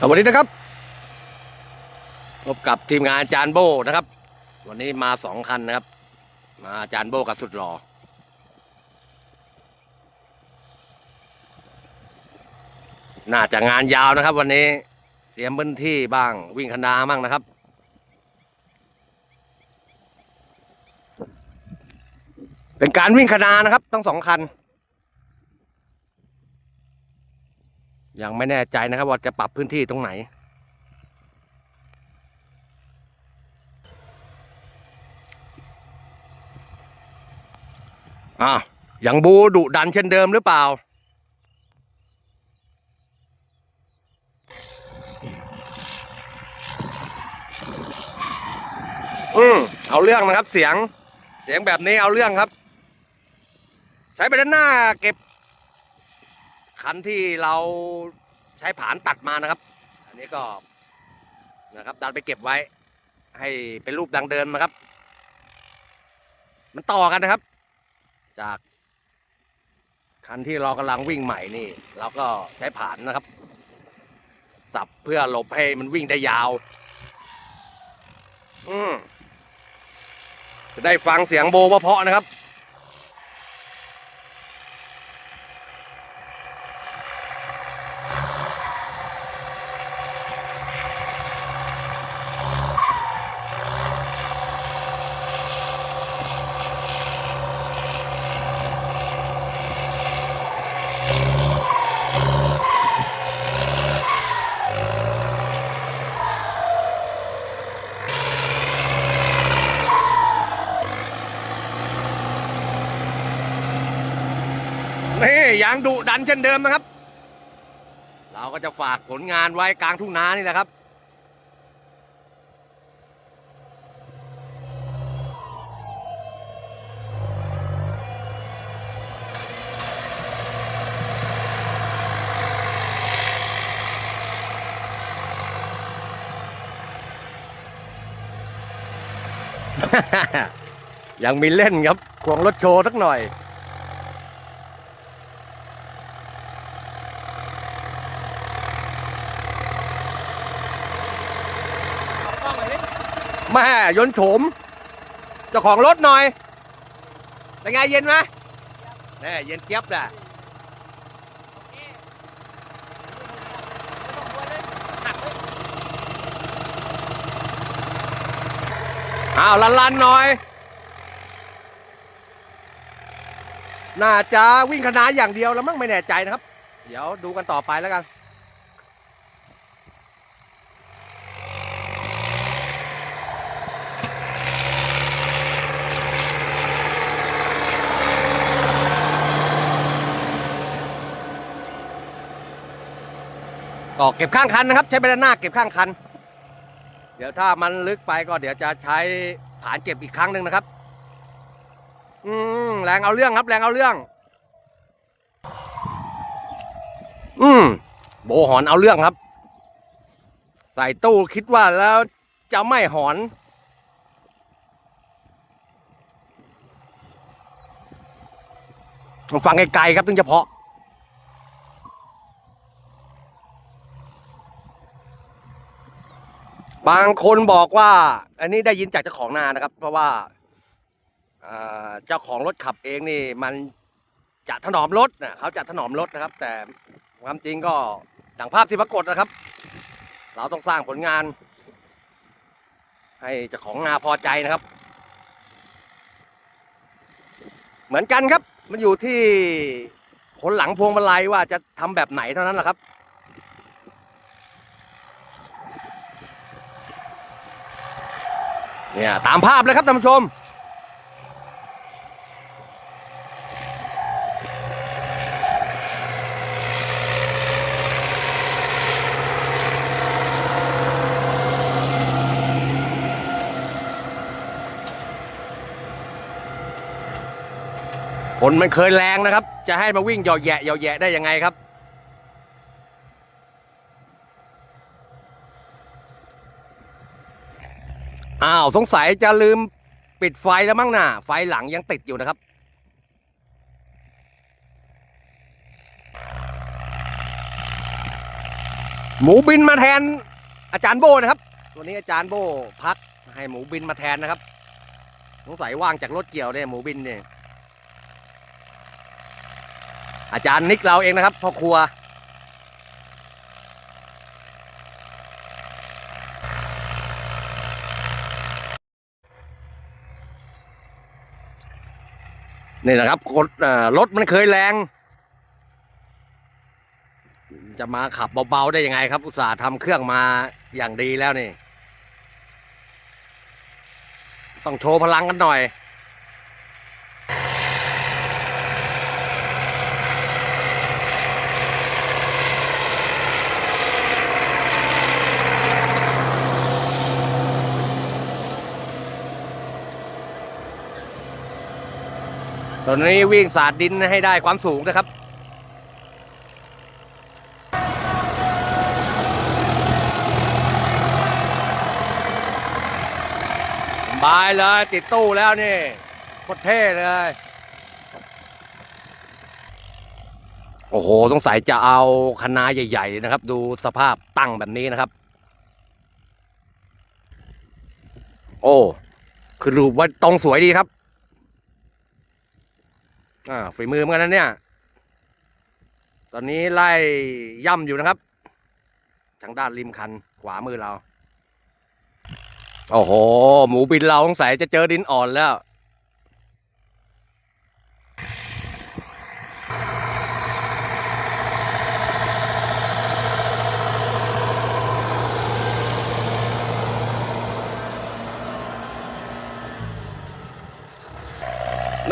สวัสดีนะครับ พบกับทีมงานอาจารย์โบนะครับ วันนี้มาสองคันนะครับ มาอาจารย์โบกับสุดหล่อน่าจะงานยาวนะครับ วันนี้เตรียมพื้นที่บ้างวิ่งคณาบ้างนะครับ เป็นการวิ่งคณานะครับ ทั้งสองคัน ยังไม่แน่ใจนะครับว่าจะปรับพื้นที่ตรงไหน อะยังบูดุดันเช่นเดิมหรือเปล่า อืมเอาเรื่องนะครับเสียง เสียงแบบนี้เอาเรื่องครับ ใช้ไปด้านหน้าเก็บ คันที่เราใช้ผานตัดมานะครับ อันนี้ก็นะครับดันไปเก็บไว้ ให้เป็นรูปดังเดิมนะครับ มันต่อกันนะครับ จากคันที่เรากำลังวิ่งใหม่นี่ เราก็ใช้ผานนะครับ สับเพื่อหลบให้มันวิ่งได้ยาว อืมจะได้ฟังเสียงโบเพาะนะครับ นี่ยางดุดันเช่นเดิมนะครับ เราก็จะฝากผลงานไว้กลางทุ่งนานี่แหละครับ ยังมีเล่นครับ ควงรถโชว์สักหน่อย แม่ยนโฉมเจ้าของรถหน่อยเป็นไงเย็นไหมแน่เย็นเจี๊ยบแหละอ้าวลันลันหน่อย น่าจะวิ่งคณะอย่างเดียวแล้วมั้งไม่แน่ใจนะครับ เดี๋ยวดูกันต่อไปแล้วกัน ก็เก็บข้างคันนะครับ ใช้ไปด้านหน้าเก็บข้างคัน เดี๋ยวถ้ามันลึกไปก็เดี๋ยวจะใช้ฐานเก็บอีกครั้งหนึ่งนะครับ อืมแรงเอาเรื่องครับ แรงเอาเรื่อง อืมโบหอนเอาเรื่องครับ ใส่ตู้คิดว่าแล้วจะไม่หอน ฟังไกลๆครับถึงจะเพาะ บางคนบอกว่า อันนี้ได้ยินจากเจ้าของนานะครับ เพราะว่าเจ้าของรถขับเองนี่มันจะถนอมรถนะเขาจะถนอมรถนะครับ แต่ความจริงก็ดังภาพที่ปรากฏนะครับ เราต้องสร้างผลงาน ให้เจ้าของนาพอใจนะครับ เหมือนกันครับ มันอยู่ที่คนหลังพวงมาลัยว่าจะทำแบบไหนเท่านั้นแหละครับ เนี่ยตามภาพเลยครับท่านผู้ชม ผลมันเคยแรงนะครับ จะให้มาวิ่งเหยาะแยะเหยาะแยะได้ยังไงครับ อ้าวสงสัยจะลืมปิดไฟแล้วมั้งน่ะ ไฟหลังยังติดอยู่นะครับ หมูบินมาแทนอาจารย์โบนะครับ วันนี้อาจารย์โบพักให้หมูบินมาแทนนะครับ สงสัยว่างจากรถเกี่ยวเนี่ยหมูบินเนี่ยอาจารย์นิกเราเองนะครับพ่อครัว นี่นะครับรถเอ่อรถมันเคยแรง จะมาขับเบาๆได้ยังไงครับ อุตส่าห์ทำเครื่องมาอย่างดีแล้วนี่ ต้องโชว์พลังกันหน่อย นนี้วิ่งสาดดินให้ได้ความสูงนะครับ บายเลยติดตู้แล้วนี่โคตรเท่เลย โอ้โหสงสัยจะเอาคณะใหญ่ๆนะครับ ดูสภาพตั้งแบบนี้นะครับ โอ้ คือรูปว่าตรงสวยดีครับ อ่าฝีมือเหมือนกันนะเนี่ย ตอนนี้ไล่ย่ำอยู่นะครับ ทางด้านริมคันขวามือเรา โอ้โห หมูบินเราสงสัยจะเจอดินอ่อนแล้ว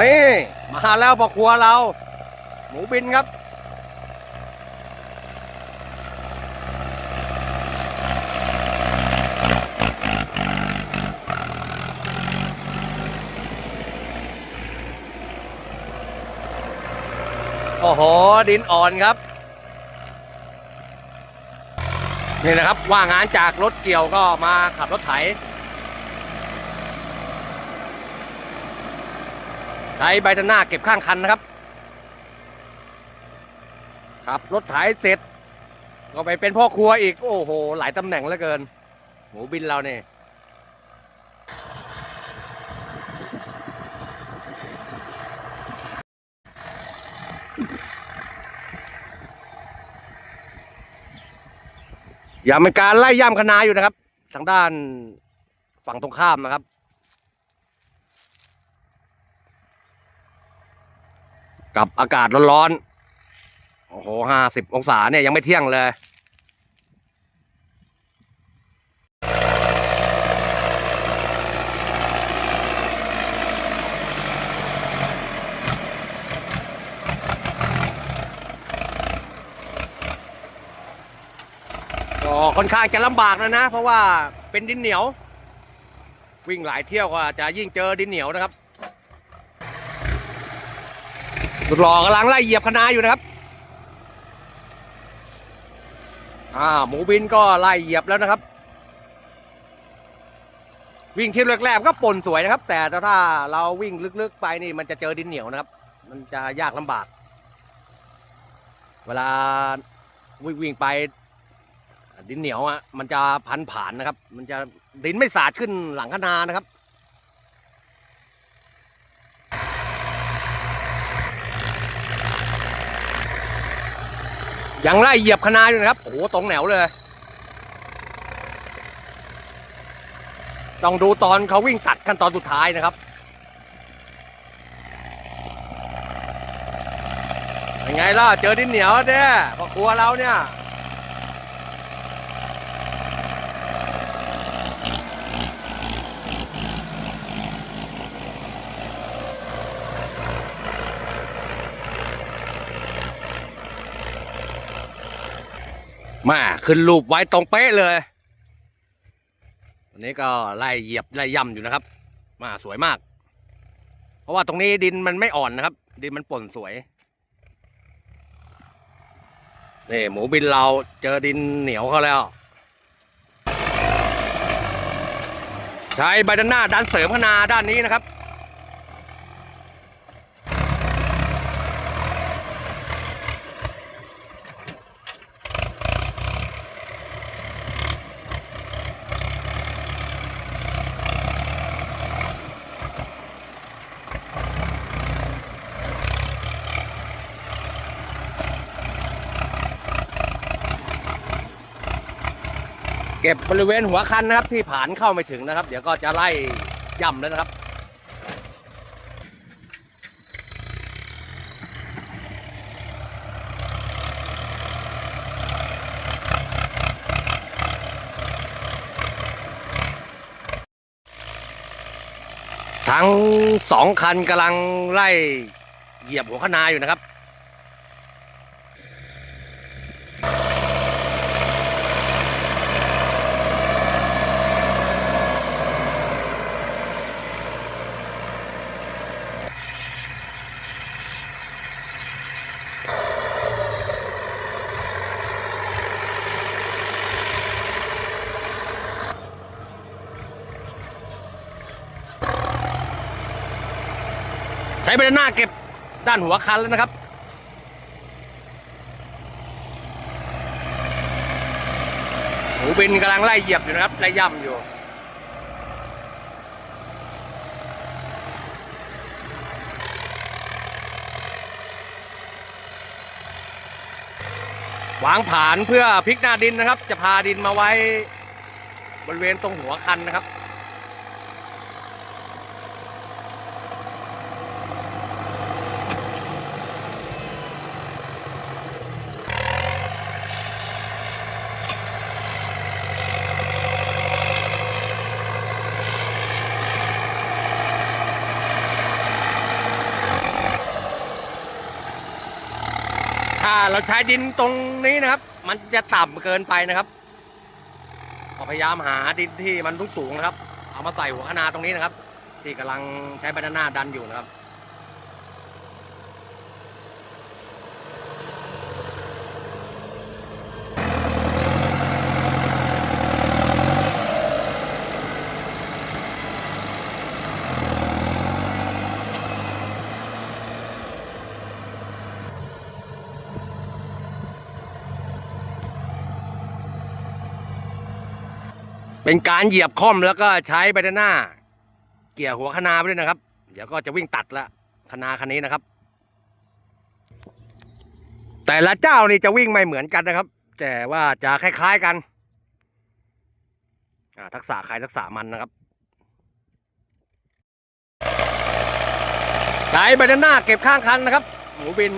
นี่ มาแล้วพ่อครัวเรา หมูบินครับ โอ้โห ดินอ่อนครับ นี่นะครับว่างงานจากรถเกี่ยวก็มาขับรถไถ ช้ใบด้านหน้าเก็บข้างคันนะครับขับรถไถเสร็จ ก็ไปเป็นพ่อครัวอีก โอ้โห หลายตำแหน่งเหลือเกิน หมูบินเราเนี่ยอย่าเป็นการไล่ย่ำคณาอยู่นะครับ ทางด้านฝั่งตรงข้ามนะครับ กับอากาศร้อนๆ โอ้โหห้าสิบองศาเนี่ยยังไม่เที่ยงเลย ก็ค่อนข้างจะลำบากนะนะ เพราะว่าเป็นดินเหนียว วิ่งหลายเที่ยวก็จะยิ่งเจอดินเหนียวนะครับ สุดหล่อกำลังไล่เหยียบคณะอยู่นะครับอ่าหมูบินก็ไล่เหยียบแล้วนะครับ วิ่งทีแรกๆก็ปนสวยนะครับ แต่ถ้าเราวิ่งลึกๆไปนี่มันจะเจอดินเหนียวนะครับ มันจะยากลำบาก เวลาวิ่งวิ่งไปดินเหนียวอะมันจะพันผ่านนะครับ มันจะดินไม่สาดขึ้นหลังคณานะครับ ยังไล่เหยียบคณาอยู่นะครับ โอ้โห ตรงแนวเลย ต้องดูตอนเขาวิ่งตัดขั้นตอนสุดท้ายนะครับยังไงล่ะ เจอดินเหนียวเนี่ยพอครัวเราเนี่ย มาขึ้นรูปไว้ตรงเป๊ะเลยอันนี้ก็ไล่เหยียบไล่ย่ำอยู่นะครับ มาสวยมาก เพราะว่าตรงนี้ดินมันไม่อ่อนนะครับ ดินมันป่นสวยนี่หมูบินเราเจอดินเหนียวเขาแล้ว ใช้ใบด้านหน้าดันเสริมพนาด้านนี้นะครับ เก็บบริเวณหัวคันนะครับ ที่ผ่านเข้าไม่ถึงนะครับ เดี๋ยวก็จะไล่ย่ำแล้วนะครับทั้งสองคันกำลังไล่เหยียบหัวคนาอยู่นะครับ ใช้เบหน้าเก็บด้านหัวคันแล้วนะครับ หูบินกำลังไล่เหยียบอยู่นะครับ ไล่ย่ำอยู่ วางผานเพื่อพลิกหน้าดินนะครับ จะพาดินมาไว้บริเวณตรงหัวคันนะครับ เราใช้ดินตรงนี้นะครับ มันจะต่ำเกินไปนะครับพยายามหาดินที่มันสูงๆนะครับ เอามาใส่หัวคะนาตรงนี้นะครับ ที่กำลังใช้บานาน่าดันอยู่นะครับ เป็นการเหยียบค่อมแล้วก็ใช้ใบหน้า เกี่ยวหัวคนาไปด้วยนะครับ เดี๋ยวก็จะวิ่งตัดละคนาคันนี้นะครับ แต่ละเจ้านี่จะวิ่งไม่เหมือนกันนะครับ แต่ว่าจะคล้ายๆกันทักษะใครทักษะมันนะครับ ใช้ใบหน้าเก็บข้างคันนะครับ หมูบิน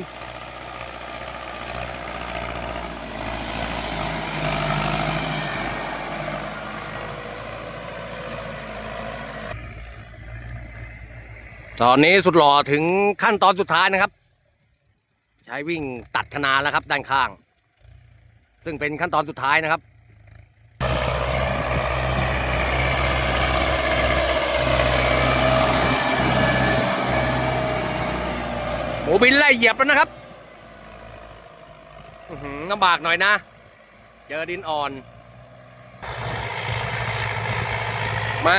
ตอนนี้สุดหล่อถึงขั้นตอนสุดท้ายนะครับ ใช้วิ่งตัดคนาแล้วครับด้านข้าง ซึ่งเป็นขั้นตอนสุดท้ายนะครับหมูบินไล่เหยียบแล้วนะครับอื้อหือลำบากหน่อยนะ เจอดินอ่อน มา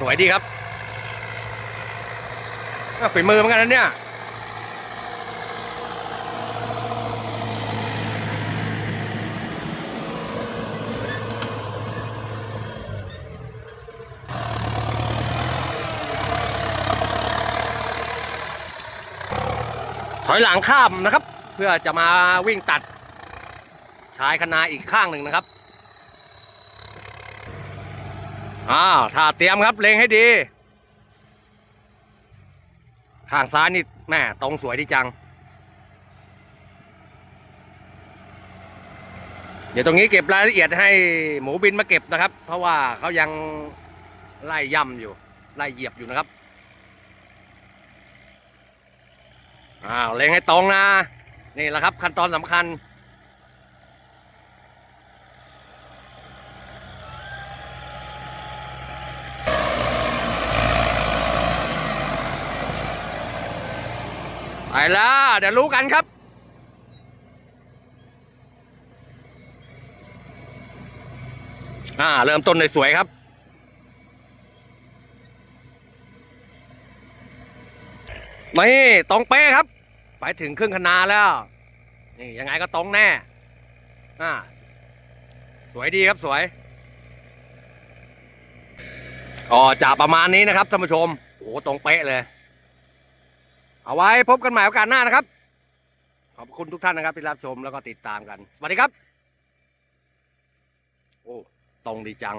สวยดีครับ ฝีมือเหมือนกันนะเนี่ยถอยหลังข้ามนะครับ เพื่อจะมาวิ่งตัด ชายคณาอีกข้างหนึ่งนะครับอ้าวถ้าเตรียมครับเล็งให้ดี ทางซ้ายนี่แม่ตรงสวยดีจัง เดี๋ยวตรงนี้เก็บรายละเอียดให้หมูบินมาเก็บนะครับ เพราะว่าเขายังไล่ย่ำอยู่ ไล่เหยียบอยู่นะครับอ้าวเล็งให้ตรงนะ นี่แหละครับขั้นตอนสำคัญ ล้วเดี๋ยวรู้กันครับ อ่า เริ่มต้นในสวยครับ นี่ตรงเป๊ะครับ ไปถึงครึ่งคนาแล้ว นี่ยังไงก็ตรงแน่ อ่า สวยดีครับสวย ก็จะประมาณนี้นะครับท่านผู้ชม โอ้ตรงเป๊ะเลย เอาไว้พบกันใหม่โอกาสหน้านะครับ ขอบคุณทุกท่านนะครับที่รับชมแล้วก็ติดตามกัน สวัสดีครับ โอ้ ตรงดีจัง